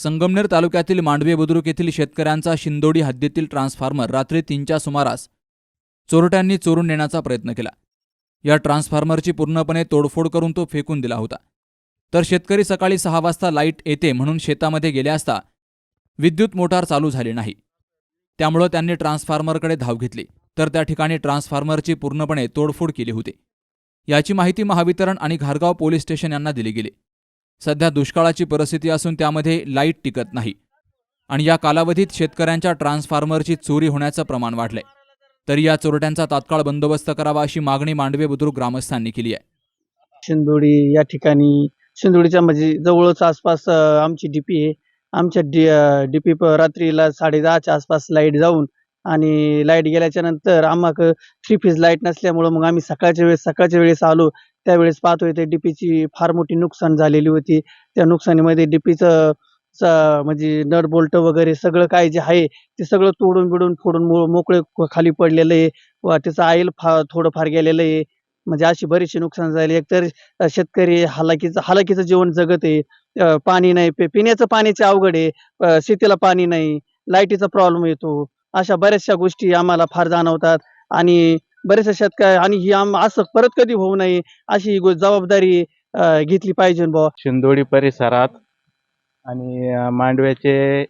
संगमनेर तालुक्यातील मांडवे बुद्रुक येथील शेतकऱ्यांचा शिंदोडी हद्दीतील ट्रान्सफॉर्मर रात्री तीनच्या सुमारास चोरट्यांनी चोरून नेण्याचा प्रयत्न केला. या ट्रान्सफॉर्मरची पूर्णपणे तोडफोड करून तो फेकून दिला होता. तर शेतकरी सकाळी सहा वाजता लाइट येते म्हणून शेतामध्ये गेले असता विद्युत मोटार चालू झाली नाही. त्यामुळं त्यांनी ट्रान्सफॉर्मरकडे धाव घेतली. तर त्या ठिकाणी ट्रान्सफॉर्मरची पूर्णपणे तोडफोड केली होती. याची माहिती महावितरण आणि घारगाव पोलीस स्टेशन यांना दिली गेली. सध्या दुष्काळाची परिस्थिती असून त्यामध्ये लाइट टिकत नाही. आणि या कालावधीत शेतकऱ्यांच्या ट्रान्सफॉर्मरची चोरी होण्याचं प्रमाण वाढलंय. तरी या चोरट्यांचा तात्काळ बंदोबस्त करावा अशी मागणी मांडवे बुद्रुक ग्रामस्थांनी केली आहे. शिंदोडी या ठिकाणी शिंदोडीच्या म्हणजे जवळच आसपास आमची डीपी आहे. आमच्या डी डीपी रात्रीला साडे दहाच्या आसपास लाइट जाऊन आणि लाइट गेल्याच्यानंतर आम्हाला थ्री फेज लाइट नसल्यामुळं मग आम्ही सकाळच्या वेळेस सकाळच्या वेळेस आलो. त्यावेळेस पाहतोय ते डीपीची फार मोठी नुकसान झालेली होती. त्या नुकसानीमध्ये डीपीचं म्हणजे नट बोल्ट वगैरे सगळं काय जे आहे ते सगळं तोडून बिडून फोडून मो- मोकळे खाली पडलेलं आहे. व त्याचं आईल फा थोडंफार गेलेलं आहे. म्हणजे अशी बरीचशी नुकसान झाली. एकतर शेतकरी हालाकीचं हालाकीचं जीवन जगत आहे. पाणी नाही. पे- पिण्याचं पाण्याचे अवघड आहे. शेतीला पाणी नाही. लाईटीचा प्रॉब्लेम येतो. अशा बऱ्याचशा गोष्टी आम्हाला फार जाणवतात. आणि बरेचशा शेतकरी आणि ही आम असं परत कधी होऊ नये अशी गो- जबाबदारी घेतली पाहिजे बुवा शिंदोडी परिसरात आणि मांडव्याचे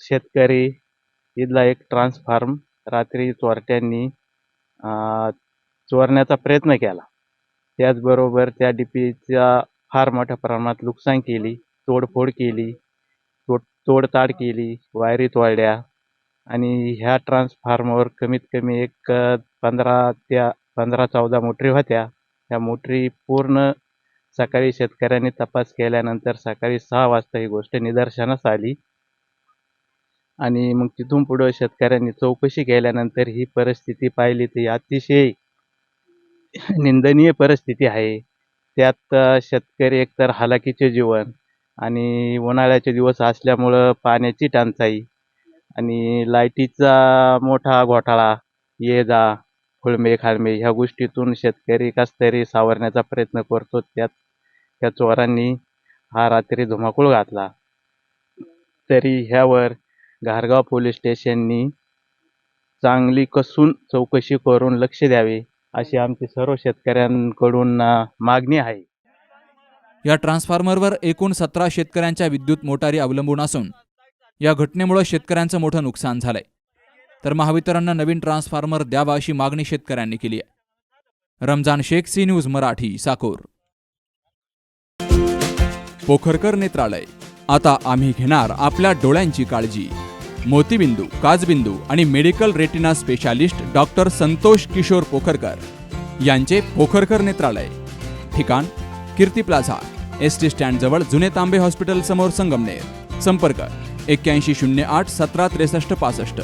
शेतकरी इथला एक ट्रान्सफॉर्म रात्री चोरट्यांनी चोरण्याचा प्रयत्न केला. त्याचबरोबर त्या डीपीचा फार मोठ्या प्रमाणात नुकसान केली तोडफोड केली तोड तोडताड केली वायरी तोडल्या आणि ह्या ट्रान्सफॉर्मवर कमीत कमी एक पंधरा त्या पंधरा चौदा मोटरी होत्या. त्या मोटरी पूर्ण सकाळी शेतकऱ्यांनी तपास केल्यानंतर सकाळी सहा वाजता ही गोष्ट निदर्शनास आली. आणि मग तिथून पुढं शेतकऱ्यांनी चौकशी केल्यानंतर ही परिस्थिती पाहिली ती अतिशय निंदनीय परिस्थिती आहे. त्यात शेतकरी एकतर हालाकीचे जीवन आणि उन्हाळ्याचे दिवस असल्यामुळं पाण्याची टंचाई आणि लाईटीचा मोठा घोटाळा ये जा खुळमे खाळमे ह्या गोष्टीतून शेतकरी कसतरी सावरण्याचा प्रयत्न करतो. त्यात त्या चोरांनी हा रात्री धुमाकूळ घातला. तरी ह्यावर घारगाव पोलीस स्टेशननी चांगली कसून चौकशी करून लक्ष द्यावे अशी आमची सर्व शेतकऱ्यांकडून मागणी आहे. या ट्रान्सफॉर्मरवर एकूण सतरा शेतकऱ्यांच्या विद्युत मोटारी अवलंबून असून या घटनेमुळे शेतकऱ्यांचं मोठं नुकसान झालंय. तर महावितरणनं नवीन ट्रान्सफॉर्मर द्यावा अशी मागणी शेतकऱ्यांनी केली आहे. Ramzan Shaikh C news Marathi Sakor. Pokharkar Netralaya. आता आम्ही घेणार आपल्या डोळ्यांची काळजी. मोतीबिंदू काजबिंदू आणि medical retina specialist doctor Santosh Kishor Pokharkar यांचे पोखरकर नेत्रालय. ठिकाण Kirti plaza S T stand जवळ जुने तांबे हॉस्पिटल समोर संगमनेर. संपर्क एक्क्याऐंशी शून्य आठ सतरा त्रेसष्ट पासष्ट.